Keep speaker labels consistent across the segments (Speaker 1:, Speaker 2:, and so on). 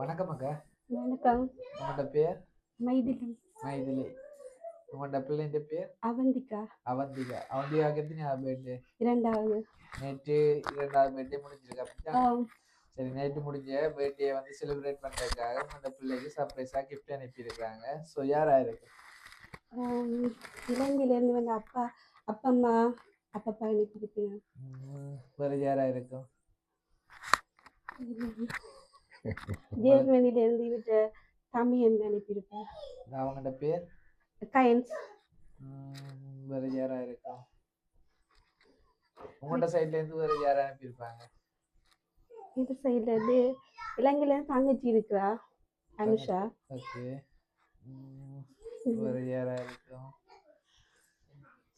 Speaker 1: வணக்கம் அக்கா
Speaker 2: வணக்கம்.
Speaker 1: உங்களோட பேர்?
Speaker 2: மைதிலி.
Speaker 1: மைதிலி. உங்களோட பிள்ளைன்ற பேர்?
Speaker 2: அவந்திகா.
Speaker 1: அவந்திகா. அவந்திகாவுக்கு எத்தனை பர்த்டே
Speaker 2: இரண்டாவது.
Speaker 1: நேற்று இரண்டாவது பர்த்டே முடிஞ்சிருக்கு சரி நேற்று முடிஞ்ச பர்த்டே வந்து செலிப்ரேட் பண்ணுறதுக்காக உங்களோட பிள்ளைக்கு சர்ப்ரைஸாக கிஃப்ட் அனுப்பியிருக்காங்க. ஸோ யாரா இருக்கு?
Speaker 2: இலங்கையிலேருந்து வந்த அப்பா அப்பா அம்மா அப்பப்பா அனுப்பியிருப்பேன்
Speaker 1: ம், வேற யாரா இருக்கும்?
Speaker 2: ஜெர்மனிலேருந்து விட்ட தம்பி என்று அனுப்பியிருப்பேன்.
Speaker 1: அவங்களோட பேர்?
Speaker 2: கயன்ஸ்
Speaker 1: வேற யாரா இருக்கும் உங்களோட சைட்ல இருந்து வேற யாரா அனுப்பியிருப்பாங்க?
Speaker 2: இந்த சைட்லேருந்து இலங்கையிலேருந்து தங்கச்சி இருக்கிறா அனுஷா.
Speaker 1: ஓகே வேற யாரா இருக்கும்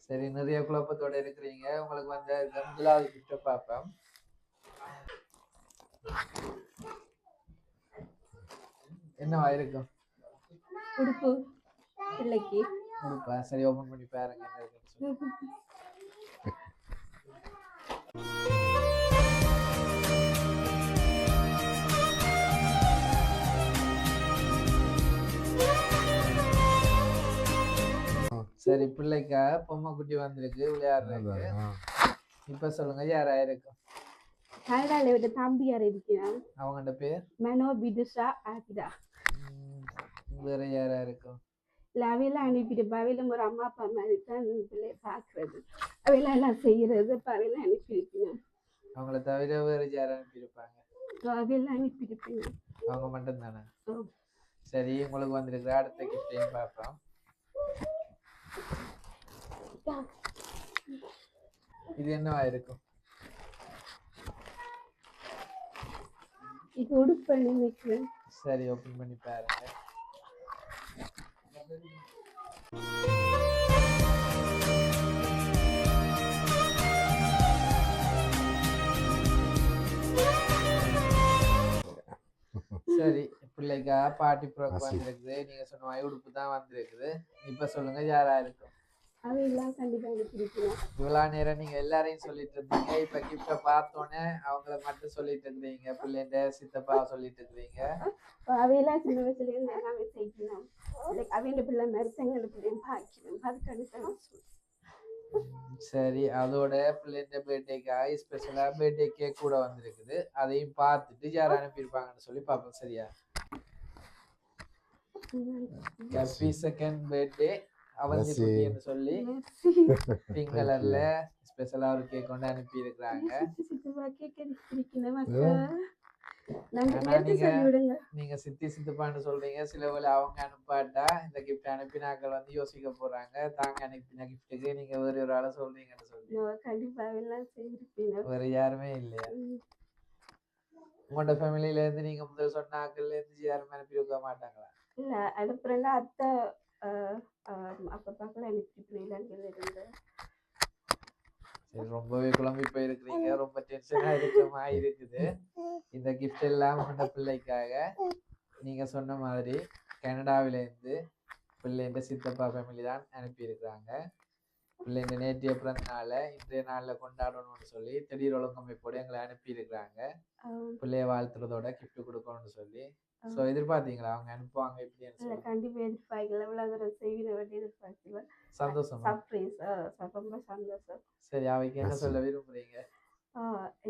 Speaker 1: சரி நிறைய குழப்பத்தோட இருக்கிறீங்க. உங்களுக்கு வந்து முதலாவது கிஃப்டை பார்ப்போம். என்னவா இருக்கும்
Speaker 2: உடுப்பு. பிள்ளைக்கு.
Speaker 1: உடுப்பா. சரி ஓபன் பண்ணி பாருங்க என்ன இருக்குன்னு சரி பிள்ளைக்கா பொம்மை குட்டி வந்திருக்கு விளையாடுறதுக்கு. இப்ப சொல்லுங்க யாரா இருக்கும்
Speaker 2: கனடாவில் விட்ட தம்பியார் இருக்கிறான்
Speaker 1: அவங்களோட பேர்?
Speaker 2: மனோ பிதுஷா ஆதிரா.
Speaker 1: வேற யாரா இருக்கும்?
Speaker 2: இல்லை அவையெல்லாம் அனுப்பியிருப்பா அவையில ஒரு அம்மா அப்பா மாதிரி தான் பிள்ளைய பார்க்குறது அவையெல்லாம் எல்லாம் செய்கிறது இப்போ அவையெல்லாம் அனுப்பியிருப்பேன்
Speaker 1: அவங்கள தவிர வேற யாரும் அனுப்பியிருப்பாங்க
Speaker 2: அவையெல்லாம் அனுப்பியிருப்பேன்
Speaker 1: அவங்க மட்டும் தானே
Speaker 2: ஆ.
Speaker 1: சரி உங்களுக்கு வந்திருக்கிற அடுத்த கிஃப்டையும் பார்ப்போம். இது என்னவா இருக்கும்?
Speaker 2: இது உடுப்பு நினைக்கிறேன்
Speaker 1: சரி ஓபன் பண்ணி பாருங்க. சரி பிள்ளைக்கா பாட்டி ப்ரோக்கு வந்திருக்குது. நீங்க சொன்ன மாதிரி உடுப்பு தான் வந்திருக்குது. இப்ப சொல்லுங்க யாரா இருக்கும்
Speaker 2: அவையெல்லாம் கண்டிப்பாக அனுப்பியிருக்கணும்
Speaker 1: இவ்வளோ நேரம் நீங்க எல்லாரையும் சொல்லிட்டு இருந்தீங்க. இப்ப கிஃப்ட பார்த்தோன்னே அவங்கள மட்டும் சொல்லிட்டு இருக்கிறீங்க பிள்ளைங்க சித்தப்பா சொல்லிட்டு
Speaker 2: இப்போ அவையெல்லாம் சின்ன வயசுலேருந்து எல்லாமே செய்யணும். லைக் அவையோட பிள்ளை மருத்தங்கள பிள்ளையும் பார்க்கணும் அதுக்காக தான்
Speaker 1: சரி அதோட பிள்ளைங்க பர்த்டேக்காக ஸ்பெஷலா பர்த்டே கேக் கூட வந்திருக்குது. அதையும் பார்த்துட்டு யார் அனுப்பியிருப்பாங்கன்னு சொல்லி பார்ப்போம். சரியா? Happy second birthday
Speaker 3: Avanthi.
Speaker 1: குட்டின்னு சொல்லி பிங்க் கலர்ல ஸ்பெஷலா ஒரு கேக் கொண்டு அனுப்பி இருக்கிறாங்க நீங்க-
Speaker 2: சொல்லி விடுங்க
Speaker 1: நீங்க சித்தி சித்தப்பான்னு சொல்றீங்க. சில வேளை அவங்க அனுப்பாட்டா? இந்த கிஃப்ட் அனுப்பினாக்கள் வந்து யோசிக்க போறாங்க. தாங்க அனுப்பின கிஃப்ட்டுக்கு நீங்க வேற ஒரு ஆளை சொல்றீங்கன்னு சொல்லி
Speaker 2: செய்திருப்பேன்.
Speaker 1: வேற யாருமே இல்லையா? உங்களோட ஃபேமிலியில இருந்து நீங்க முதல் சொன்ன ஆக்கள்ல இருந்து யாருமே அனுப்பி மாட்டாங்களா?
Speaker 2: இல்லை அனுப்புறேன்னா அத்தை ஆஹ், பார்க்கல எனக்கு இப்படி இலங்கையில் இருந்து
Speaker 1: சரி ரொம்பவே குழம்பி போயிருக்கிறீங்க ரொம்ப டென்ஷனா இருக்கிற மாதிரி இருக்குது இந்த கிஃப்ட் எல்லாம் உங்களோட பிள்ளைக்காக நீங்க சொன்ன மாதிரி கனடாவிலேருந்து இருந்து பிள்ளைங்க சித்தப்பா ஃபேமிலி தான் அனுப்பியிருக்கிறாங்க பிள்ளைங்க நேற்றைய பிறந்த நாளை இன்றைய நாள்ல கொண்டாடணும்னு சொல்லி திடீர் ஒழுங்கமைப்போடு எங்களை அனுப்பியிருக்கிறாங்க. பிள்ளைய வாழ்த்துறதோட கிஃப்ட் கொடுக்கணும்னு சொல்லி. ஸோ எதிர்பார்த்தீங்களா? அவங்க அனுப்புவாங்க இப்படின்னு சொல்லி.
Speaker 2: கண்டிப்பாக எதிர்பார்க்கல. இவ்வளோ தூரம் செய்வின வேண்டிய எதிர்பார்க்கல.
Speaker 1: சந்தோஷமா?
Speaker 2: சர்ப்ரைஸ் ரொம்ப சந்தோஷம்.
Speaker 1: சரி அவைக்கு என்ன சொல்ல விரும்புறீங்க?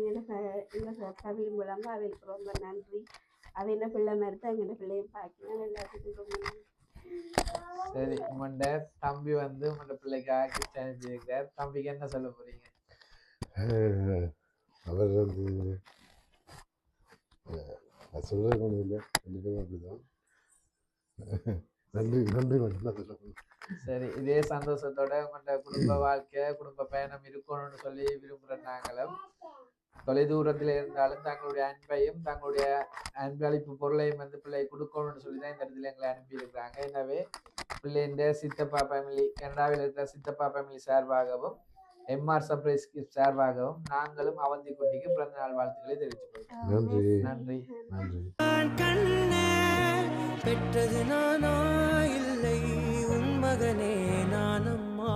Speaker 2: எங்கள் ஃபேமிலி மூலமாக அவைக்கு ரொம்ப நன்றி. அவை என்ன பிள்ளை மாதிரி தான் எங்களோட பிள்ளையும் பார்க்கணும் எல்லாத்துக்கும் ரொம்ப நன்றி.
Speaker 1: சரி உங்கள்ட தம்பி வந்து உங்களோட பிள்ளைக்காக கிஃப்ட் அனுப்பியிருக்கார் தம்பிக்கு என்ன சொல்ல போறீங்க?
Speaker 3: அவர் வந்து சொல்றதுக்கு ஒன்றும் இல்லை. கண்டிப்பாக அப்படிதான். நன்றி நன்றி மட்டும் தான் சொல்லணும்
Speaker 1: சரி இதே சந்தோஷத்தோட உங்களோட குடும்ப வாழ்க்கை குடும்ப பயணம் இருக்கணும்னு சொல்லி விரும்புகிற நாங்களும் தொலைதூரத்தில் இருந்தாலும் தங்களுடைய அன்பையும் தங்களுடைய அன்பளிப்பு பொருளையும் வந்து பிள்ளை கொடுக்கணும்னு சொல்லி தான் இந்த இடத்துல எங்களை அனுப்பியிருக்கிறாங்க. எனவே பிள்ளைன்ற சித்தப்பா ஃபேமிலி கனடாவில் இருக்கிற சித்தப்பா ஃபேமிலி சார்பாகவும் எம்ஆர் சர்ப்ரைஸ் கிஃப்ட் சார்பாகவும் நாங்களும் அவந்தி குட்டிக்கு பிறந்த நாள் வாழ்த்துக்களை தெரிவித்துக் கொள்கிறோம்
Speaker 3: நன்றி.
Speaker 1: நன்றி.
Speaker 3: நன்றி.
Speaker 4: கண்ணே பெற்றது நானா இல்லை உன் மகனே நானம்மா.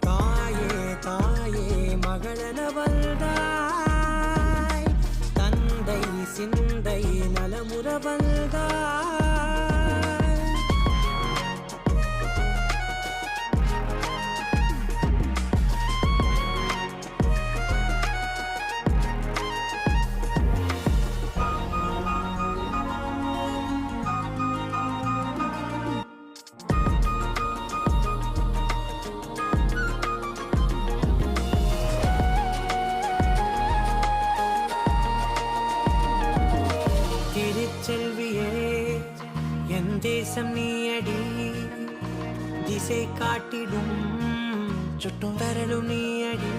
Speaker 4: தாயே தாயே மகளென வந்தாய். தேசம் நீயடி திசை காட்டிடும் சுட்டும் வரலும் நீயடி